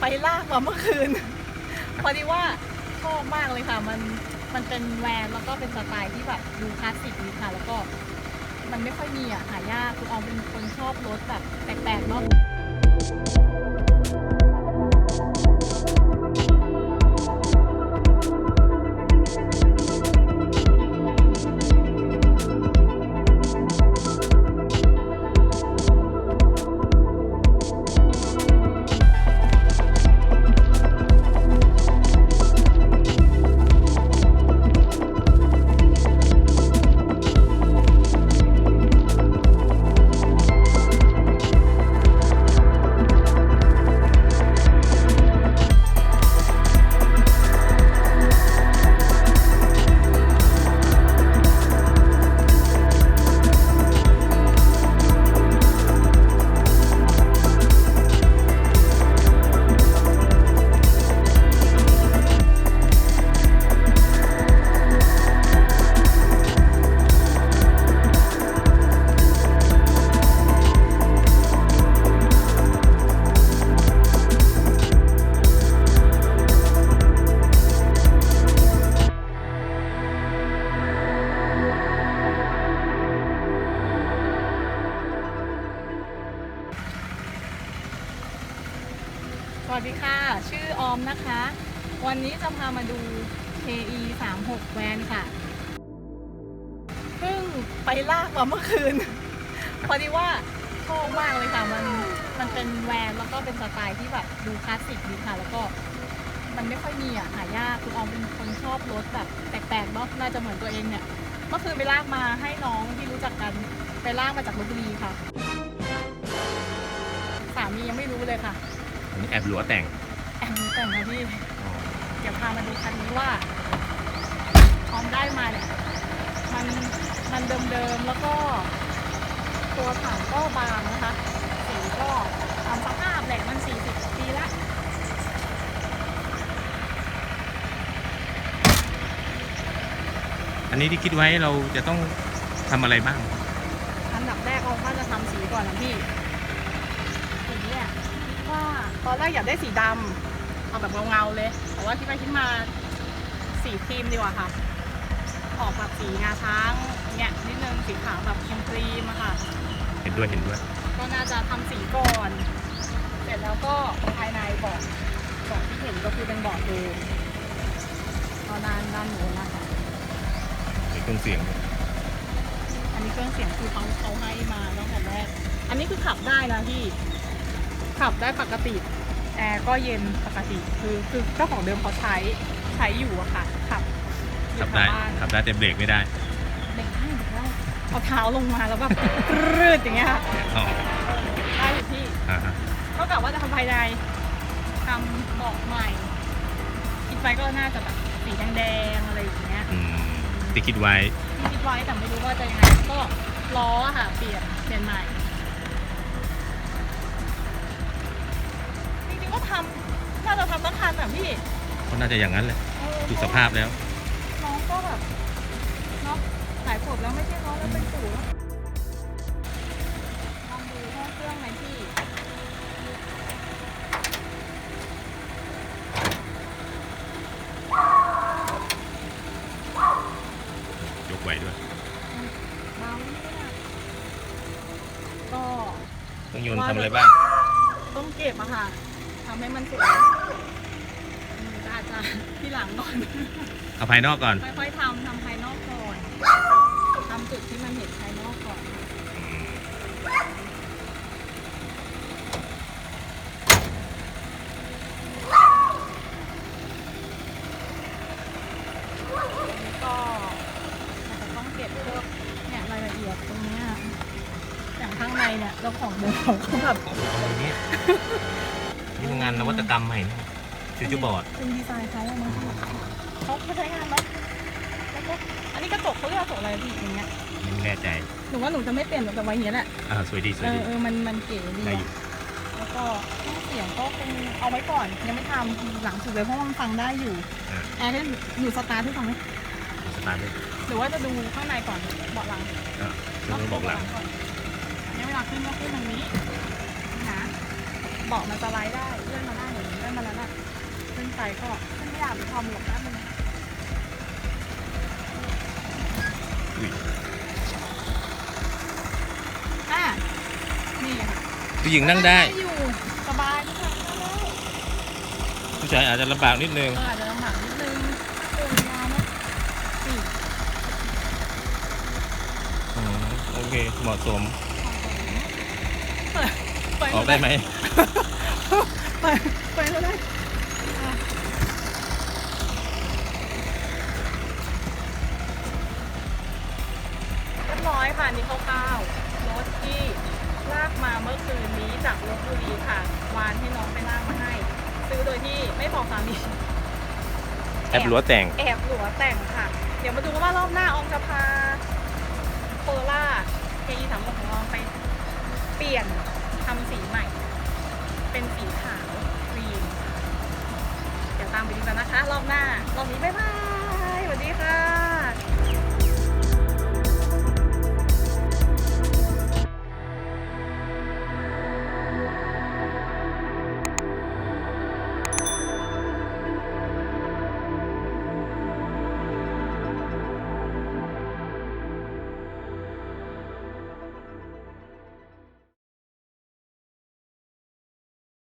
ไปลากมาเมื่อคืน พอดีว่าชอบมากเลยค่ะ มันมันเป็นแวนแล้วก็เป็นสไตล์ที่แบบดูคลาสสิกดีค่ะ แล้วก็มันไม่ค่อยมีอะหายากคือออมเป็นคนชอบรถแบบแปลกๆเนาะ วัสดีค่ะ ชื่อออมนะคะ วันนี้จะพามาดู KE 3 6แวนค่ะ เพิ่งไปลากมาเมื่อคืน พอดีว่าชอบมากเลยค่ะ มันมันเป็นแวนแล้วก็เป็นสไตล์ที่แบบดูคลาสสิกดีค่ะ แล้วก็มันไม่ค่อยมีอะ หายากคือออมเป็นคนชอบรถแบบแปลกๆเนาะน่าจะเหมือนตัวเองเนี่ย เมื่อคืนไปลากมาให้น้องที่รู้จักกันไปลากมาจากลบบุรีค่ะ สามียังไม่รู้เลยค่ะ แอบหลัวแต่งแอมแต่งนะพี่ เดี๋ยวพามาดูคันนี้ว่าพร้อมได้มาเนี่ย มันมันเดิมๆแล้วก็ ตัวถังก็บางนะคะ สีก็ตามสภาพแหละมัน40ปีละอันนี้ที่คิดไว้เราจะต้องทำอะไรบ้าง อันดับแรกเราก็จะทำสีก่อนนะพี่สีเนี่ยคิดว่า ตอนแรกอยากได้สีดำเอาแบบเงาๆเลย แต่ว่าคิดไปคิดมาสีครีมดีกว่าค่ะ ออกแบบสีงาช้างเนี่ยนิดนึงสีขาวแบบครีมๆอะค่ะ เห็นด้วยเห็นด้วย ก็น่าจะทำสีก่อน เสร็จแล้วก็ภายในเบาะเบาะที่เห็นก็คือเป็นเบาะเดิมเอาด้านด้านโน้นนะคะมีเครื่องเสียงด้วยอันนี้เครื่องเสียงคือเขาเขาให้มาตั้งแต่แรก อันนี้คือขับได้นะพี่ ขับได้ปกติ แอร์ก็เย็นปกติ คือคือเจ้าของเดิมเขาใช้ใช้อยู่อะค่ะ ขับอยู่ขับได้แถวบ้านขับได้แต่เบรกไม่ได้เด็กได้เด็กได้เอาเท้าลงมาแล้วแบบปรืดอย่างเงี้ยค่ะอ๋อได้อยู่พี่อ่าฮะก็กะว่าจะทำภายในทำเบาะใหม่คิดไว้ก็น่าจะแบบสีแดงๆอะไรอย่างเงี้ย อืมที่คิดไว้ที่คิดไว้แต่ไม่รู้ว่าจะยังไงก็ล้ออะค่ะ เปลี่ยนเปลี่ยนใหม่ำน่าจะทำตั้งคันแบบพี่ก็น่าจะอย่างนั้นแหละเออดูสภาพแล้ว น้องก็แบบเนาะหลายขวบแล้วไม่ใช่น้องแล้วเป็นปู่แล้วลองดูห้องเครื่องไหมพี่ยกไหวด้วยเบาเนี่ยก็เครื่องยนต์ทำอะไรบ้าง ต้องเก็บอะค่ะ ทำให้มันสวยอืมก็อาจจะที่หลังก่อน เอาภายนอกก่อน ค่อยๆทำทำภายนอกก่อนทำจุดที่มันเห็นภายนอกก่อนแล้วก็อาจจะต้องเก็บพวกเนี่ยรายละเอียดตรงเนี้ยอย่างข้างในเนี่ยเจ้าของเดิมเขาก็แบบนี่ นี่งานนวัตกรรมใหม่นี่ฟิวเจอร์บอร์ดเป็นดีไซน์เขาอะมั้งเขาเขาใช้งานแล้วแล้วก็อันนี้กระจกเขาเรียกกระจกอะไรพี่อย่างเงี้ยไม่แน่ใจหนูว่าหนูจะไม่เปลี่ยนหนูจะไว้อย่างเงี้ยแหละอ่าสวยดีสวเอยอดีเออมันมันเก๋ดีได้อะอยู่ แล้วก็เครื่องเสียงก็คงเอาไว้ก่อน ยังไม่ทำหลังสุดเลยเพราะว่ามันฟังได้อยู่อ่า แอร์ก็หนูสตาร์ทให้ฟังไหมสตาร์ทเลยหรือว่าจะดูข้างในก่อนเบาะหลัง อ่าเครื่องบอกหลังก่อนอันนี้เวลาขึ้นก็ขึ้นทางนี้นะ เบาะมันสไลด์ได้เลื่อนมาได้อย่างนี้ก็ได้มาแล้วน่ะขึ้นไปก็ขึ้นไม่อยากไปทอมหรอกนะมันอะนี่ค่ะผู้หญิงนั่งได้ อยู่สบายทุกคนนั่งได้ผู้ชายอาจจะลำบากนิดนึง เอออาจจะลำบากนิดนึงปูยาวนะสี่อืมโอเค เหมาะสม เปิด เปิดออกได้ไหมเปิดเปิดแล้วได้อะเรียบร้อยค่ะนี่คร่าวๆรถที่ลากมาเมื่อคืนนี้จากลบบุรีค่ะ วานให้น้องไปลากมาให้ ซื้อโดยที่ไม่บอกสามีแอบหลัวแต่ง แอบหลัวแต่งค่ะ เดี๋ยวมาดูกันว่ารอบหน้าออมจะพาโคล่าเคอีสามของออมไปเปลี่ยน ทำสีใหม่ เป็นสีขาวครีมค่ะเดี๋ยวตามไปดีกันนะคะ รอบหน้า รอบนี้บ๊ายบายสวัสดีค่ะ